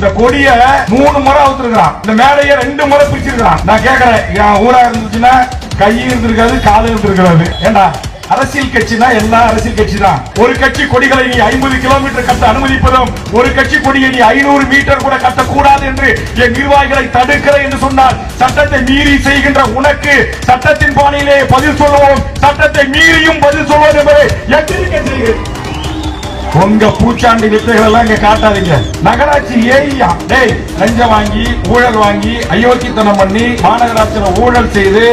இந்த கொடிய மூணு முறை அவுத்துருக்கான் இந்த மேடையை ரெண்டு முறை பிரிச்சிருக்கான் நான் கேக்குறேன் என் ஊரா இருந்துச்சுன்னா கையும் இருந்திருக்காது காலும் இருந்திருக்கிறது ஏண்டா? அரசியல் கட்சினா எல்லா அரசியல் கட்சி தான் ஒரு கட்சி கொடிகளை நீ ஐம்பது கிலோமீட்டர் கட்ட அனுமதிப்பதும் ஒரு கட்சி கொடியை நீ ஐநூறு மீட்டர் கூட கட்டக்கூடாது என்று என் நிர்வாகிகளை தடுக்கிற என்று சொன்னால் சட்டத்தை மீறி செய்கின்ற உனக்கு சட்டத்தின் பாணியிலே பதில் சொல்லுவோம். சட்டத்தை மீறியும் பதில் சொல்வோம் என்பதை எச்சரிக்கை செய்கிறேன். உங்க பூச்சாண்டி வித்தைகள் எல்லாம் இங்க காட்டாதீங்க. நகராட்சி ஏய்யா டேய் லஞ்ச வாங்கி ஊழல் வாங்கி அயோக்கித்தனம் பண்ணி மாநகராட்சியில ஊழல் செய்து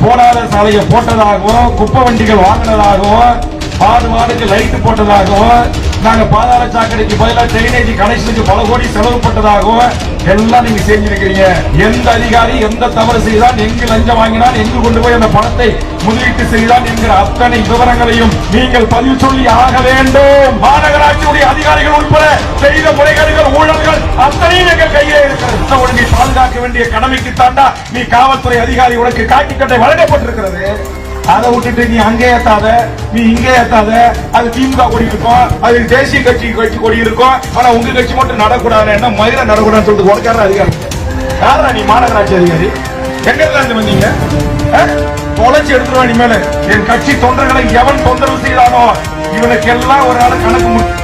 போடாத சாலையை போட்டதாகவும் குப்பை வண்டிகள் வாங்கினதாகவும் மாடு மாடுக்கு லைட் போட்டதாகவும் நாங்க பாதாள சாக்கடைக்கு பதிலாக ட்ரைனேஜ் கனெக்ஷனுக்கு பல கோடி செலவு பட்டதாகவும் எல்லாம் நீங்க செஞ்சிருக்கிறீங்க? எந்த அதிகாரி எந்த தவறு செய்தான் எங்கு லஞ்சம் வாங்கினான் எங்கு கொண்டு போய் அந்த பணத்தை முதலீட்டு செய்தான் என்கிற அத்தனை விவரங்களையும் நீங்கள் பதிவு சொல்லி ஆக வேண்டும். மாநகராட்சியுடைய அதிகாரிகள் உட்பட செய்த முறைகேடுகள் ஊழல்கள் அத்தனையும் எங்கள் கையிலே இருக்கிறது. ஒழுங்கை பாதுகாக்க வேண்டிய கடமைக்கு தாண்டா நீ காவல்துறை அதிகாரி உனக்கு காக்கி கட்டை வழங்கப்பட்டிருக்கிறது. அதை விட்டுட்டு நீ அங்கே ஏத்தாத நீ இங்கே ஏத்தாத. அது திமுக கொடி இருக்கும் அது தேசிய கட்சி கட்சி கொடி இருக்கும் ஆனா உங்க கட்சி மட்டும் நடக்கூடாது என்ன மயில நடக்கூடாதுன்னு சொல்லிட்டு உனக்கார அதிகாரி? யாரா நீ மாநகராட்சி அதிகாரி? எங்க இருந்து வந்தீங்க? தொலைச்சி எடுத்துருவா இனிமேல. என் கட்சி தொண்டர்களை எவன் தொந்தரவு செய்தானோ இவனுக்கு எல்லாம் ஒரு நாள் கணக்கு முடியும்